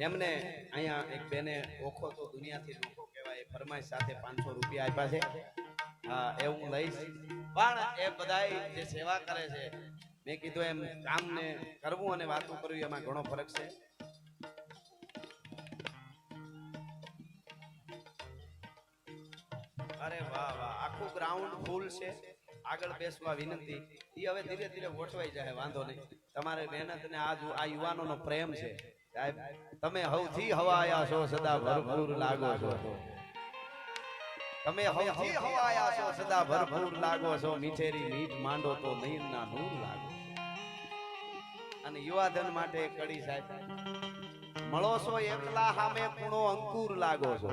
એમને અહીંયા એક બેને ઓખો તો દુનિયાથી ઓખો કહેવાય. ફરમાઈશ સાથે પાંચસો રૂપિયા આપ્યા છે. હા એ હું લઈશ. પણ એ બધાય જે સેવા કરે છે, મેં કીધું એમ કામ ને કરવું અને વાતો કરવી, એમાં ઘણો ફરક છે. અરે વાહ વાહ. આખું ગ્રાઉન્ડ ફૂલ છે. આગળ બેસવા વિનંતી. એ હવે ધીરે ધીરે ગોઠવાઈ જાય, વાંધો નહીં. તમારે મહેનત ને આ યુવાનો યુવાનોનો પ્રેમ છે. તમે હવથી હવાયા છો, સદા ભરપૂર લાગો છો. તમે હવથી હવાયા છો, સદા ભરપૂર લાગો છો. મીઠેરી મીઠ માંડો તો નયનના નૂર લાગો અને યુવાધન માટે કડી સાહેબ, મળો છો એકલા સામે કુણો અંકુર લાગો છો.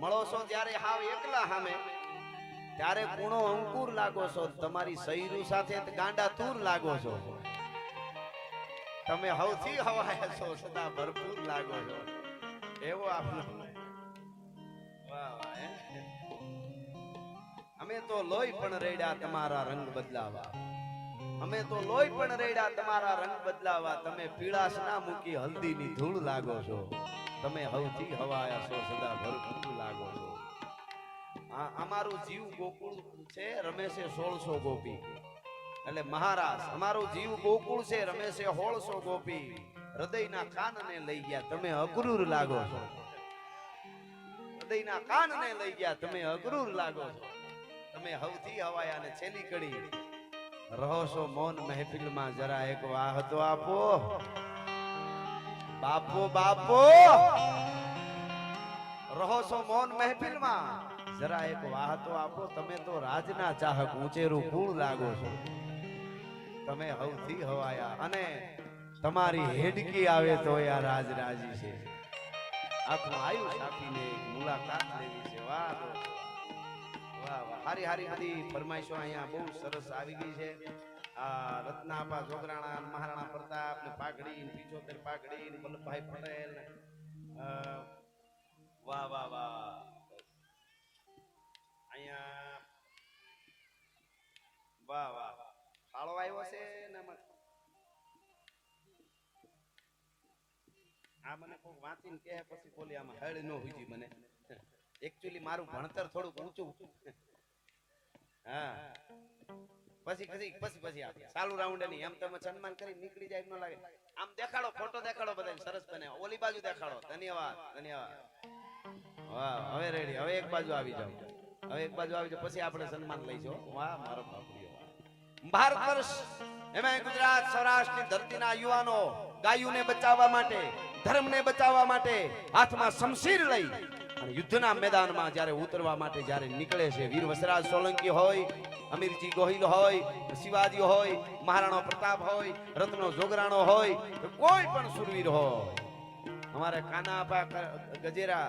મળો છો જ્યારે હાવ એકલા સામે ત્યારે કુણો અંકુર લાગો છો. તમારી સૈરુ સાથે ગાંડા તૂર લાગો છો. તમે હવથી હવાયા છો સદા ભરપૂર લાગો છો. એવો આપણો? અમે તો લોહી પણ રેડ્યા તમારા રંગ બદલાવા. અમે તો લોહી પણ રેડ્યા તમારા રંગ બદલાવા. તમે પીળાશ ના મૂકી હલ્દીની ધૂળ લાગો છો. તમે હવથી હવાયા છો, સદા ભરપૂર લાગો છો. અમારું જીવ ગોકુળ છે, રમેશે સોળસો ગોપી. એટલે મહારાજ, અમારું જીવ ગોકુળ છે, રમેશે હોળસો ગોપી. હૃદયના કાનને લઈ ગયા, તમે અક્રૂર લાગો છો. હૃદયના કાનને લઈ ગયા, તમે અક્રૂર લાગો છો. તમે હવથી હવાયા ને છેલી કડી. રહો છો મૌન મહેફિલમાં, જરા એક વાહ આપો. બાપો બાપો! રહો છો મૌન મહેફિલમાં, જરા એક વાહ આપો. તમે તો રાજના ચાહક ઊંચેરું કુળ લાગો છો. તમે હવથી હવાયા અને તમારી હેડકી આવે તો આ રાજ રાજી છે. આપણું આયુ સાથીને મુલાકાત લેવી છે. વાહ વાહ હારી હારી બધી ફરમાઈશો અહીંયા બહુ સરસ આવી ગઈ છે. આ રત્નાપા જોગરાણા મહારાણા પ્રતાપ ને પાઘડી પીછોતેર પાઘડી વલ્લભભાઈ પટેલ વાહ વાહ વાહ. અહીંયા વાહ વાહ. ફાળો આવ્યો છે આ મને કોઈ વાંચીને કહે, પછી બોલી, આમાં હળ ન હુજી મને. એકચ્યુઅલી મારું ભણતર થોડુંક ઊંચું. હા. પછી પછી પછી પછી આ ચાલુ રાઉન્ડની એમ તમે સન્માન કરી નીકળી જાય ન લાગે. આમ દેખાડો ફોટો દેખાડો બધા સરસ બને. ઓલી બાજુ દેખાડો. ધન્યવાદ ધન્યવાદ. વાહ, હવે રેડી હવે એક બાજુ આવી જાવ હવે એક બાજુ આવી જાવ પછી આપણે સન્માન લઈશું. વાહ, મારો બાપરીઓ ભારત વર્ષ એમાં ગુજરાત, સૌરાષ્ટ્રની ધરતીના યુવાનો ગાયુને બચાવવા માટે, ધર્મને બચાવવા માટે હાથમાં શમશીર લઈ અને યુદ્ધના મેદાનમાં જ્યારે ઉતરવા માટે જ્યારે નીકળે છે, વીર વસરાજ સોલંકી હોય, અમીરજી ગોહિલ હોય, શિવાજી હોય, મહારાણો પ્રતાપ હોય, રત્નો જોગરાણો હોય કોઈ પણ સુરવીર હોય. અમારે કાના ગજેરા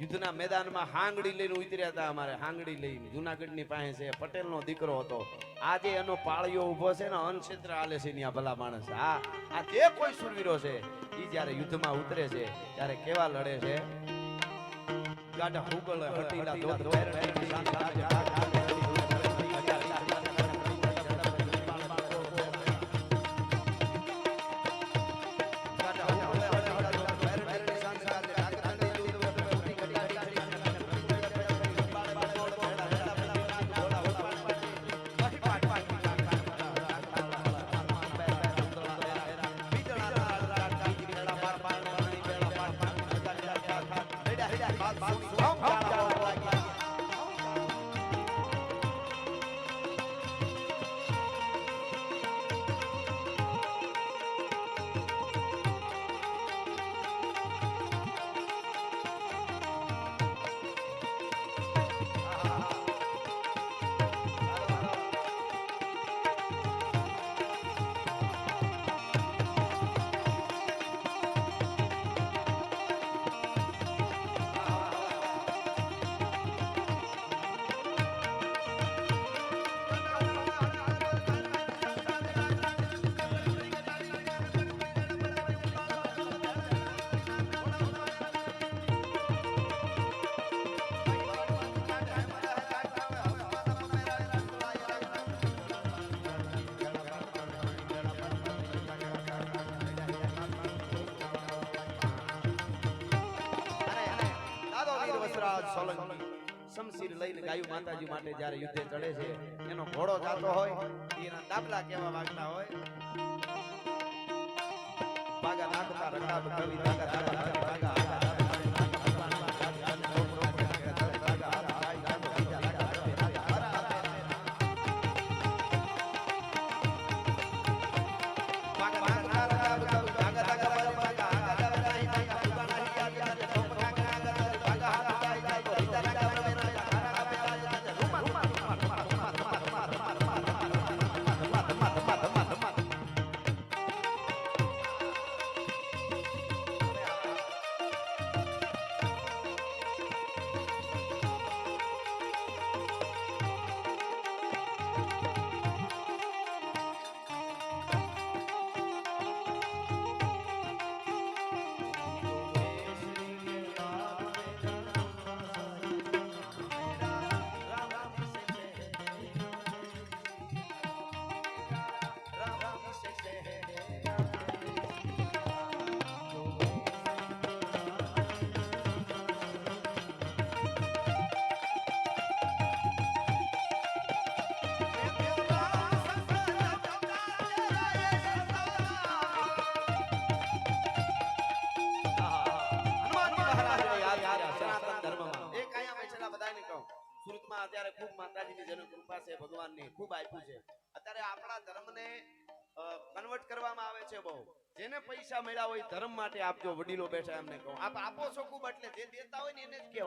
યુદ્ધના મેદાનમાં હાંગડી લઈને ઉતર્યા હતા અમારે. હાંગડી લઈને. જુનાગઢની પાસે છે. પટેલનો દીકરો હતો. આજે એનો પાળિયો ઊભો છે ને અનક્ષેત્ર હાલે છે ત્યાં ભલા માણસ. આ આ જે કોઈ સુરવીરો છે એ જ્યારે યુદ્ધમાં ઉતરે છે, ત્યારે કેવા લડે છે? ગાડા હુગળ, હટીલા ધોધ શમશીર લઈને ગાયું માતાજી માટે જ્યારે યુદ્ધે ચડે છે, એનો ઘોડો જાતો હોય, એના દાબલા કેવા વાગતા હોય. બાગા નાખતા રકાબ, કવિ દાગા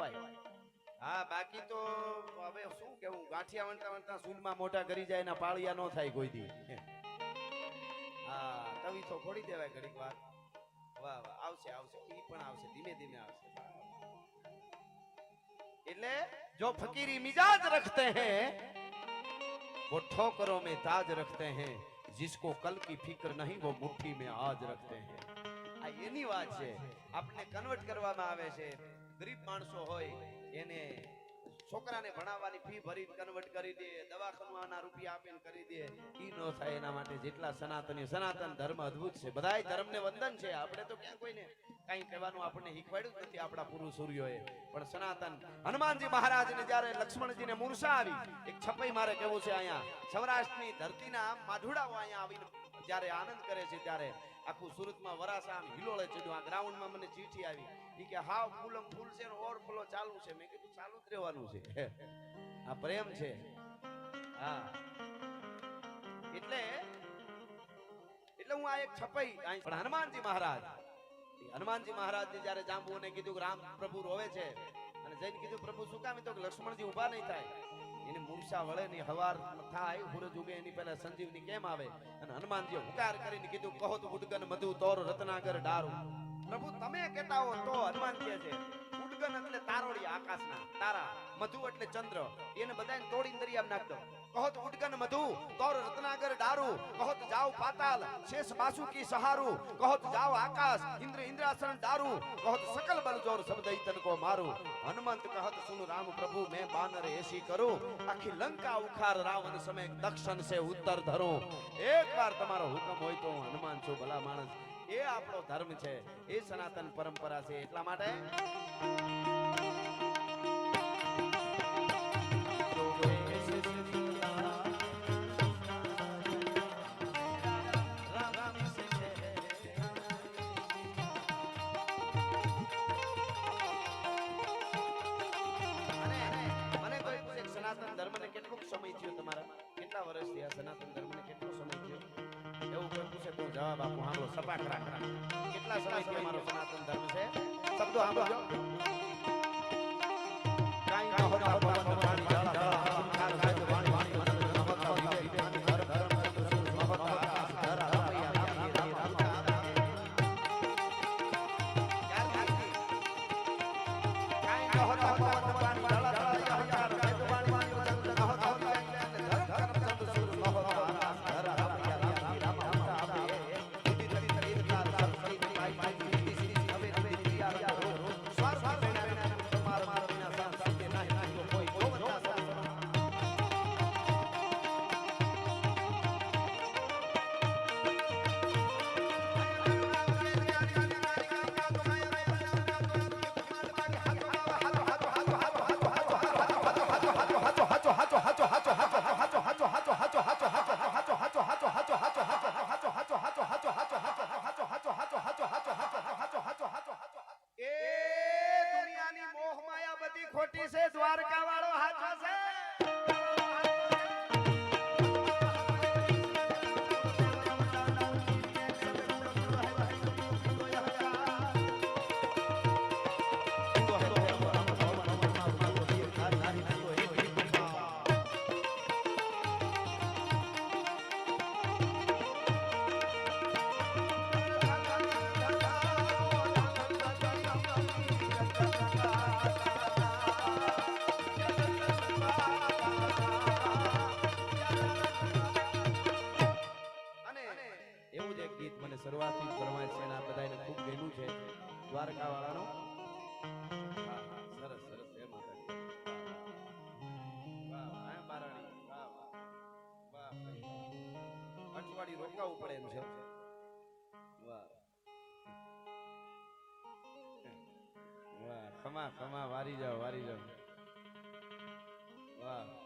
ને હા, બાકી તો હવે શું કેવું ગાંઠિયા વણતા વણતા સૂલમાં મોટા કરી જાય એના પાળિયા ન થાય કોઈ દી. હા, તવી તો ખોડી દેવાય ઘડીક વાર. વાહ વાહ, આવશે આવશે. એ પણ આવશે, ધીમે ધીમે આવશે. એટલે જો ફકીરી મિજાજ રખતે हैं वो ठोकरों में ताज रखते हैं जिसको कल की फिक्र नहीं वो मुट्ठी में आज रखते हैं આ એની વાત છે આપણે કન્વર્ટ કરવામાં આવે છે ગરીબ માણસો હોય એને છોકરાને ભણાવવાની ફી ભરી કન્વર્ટ કરી દે દવાખાનાના રૂપિયા આપીને કરી દે. ઈ ન થાય એના માટે જેટલા સનાતની, સનાતન ધર્મ અદ્ભુત છે. બધાય ધર્મને વંદન છે. આપણે તો ક્યાં કોઈને કઈ કહેવાનું આપણને શીખવાડ્યું નથી આપણા પુરુષ સૂર્યોએ. પણ સનાતન, હનુમાનજી મહારાજને જ્યારે લક્ષ્મણજીને મૂર્છા આવી, એક છપાઈ મારે કેવું છે અહીંયા, સૌરાષ્ટ્રની ધરતીના માઢુડાઓ અહીંયા આવીને જ્યારે આનંદ કરે છે ત્યારે આખું સુરતમાં વરાસા આમ હિલોળે ચડ્યું. આ ગ્રાઉન્ડમાં મને ચીઠી આવી. ઈ કે હાવ ફૂલમ ફૂલ છે ઓર ફૂલો ચાલુ છે. મેં કીધું ચાલુ જ રહેવાનું છે. આ પ્રેમ છે. હા. એટલે એટલે હું આ એક છપાઈ પણ હનુમાનજી મહારાજ હનુમાનજી મહારાજ જયારે જાંબુને કીધું કે રામ પ્રભુ રોવે છે, અને જઈને કીધું, પ્રભુ, શું કામ? તો લક્ષ્મણજી ઊભા નહીં થાય. એની મૂર્છા વળે ની હવાર થાય, સૂરજ ઉગે, એની પહેલા સંજીવની કેમ આવે? અને હનુમાનજી હુકાર કરીને કીધું, કહો તો ઉડગન મધુ, તોર રત્નાગર ડારું. પ્રભુ, તમે કહેતા હો તો હનુમાન કહે છે, ઉડગન એટલે તારોડી આકાશના, તારા, મધુ એટલે ચંદ્ર, એને બધાને તોડીને દરિયામાં નાખ દો. ઉડગન મધુ, તોર રત્નાગર ડારુ. કહત જાવ પાતાલ, શેષ બાસુ સહારુ. કહત જાવ આકાશ, ઇન્દ્ર ઇન્દ્રાસન ડારુ. કહત સકલ બલ જોર સમદઈ તન કો મારુ. હનુમંત કહત સુન રામ પ્રભુ, મેં બાનર એસી કરું. આખી લંકા ઉખાર રાવણ સમય દક્ષણ સે ઉત્તર ધરું. એક વાર તમારો હુકમ હોય તો હનુમાન છો, ભલા માણસ. એ આપણો ધર્મ છે એ સનાતન પરંપરા છે એટલા માટે સપાટ રાખ. કેટલા સમયથી અમારો સનાતન ધર્મ છે? શબ્દો આંબો કાંઈ ન હોતા ખોટી છે દ્વારકા વાળો હાથો છે. દ્વારકા વાળાનું સરસ સરસ ભાઈ. અઠવાડિયું રોકાવું પડે એમ છે. વાહ. વાહ, ખમા ખમા, વારી જાઓ વારી જાઓ. વાહ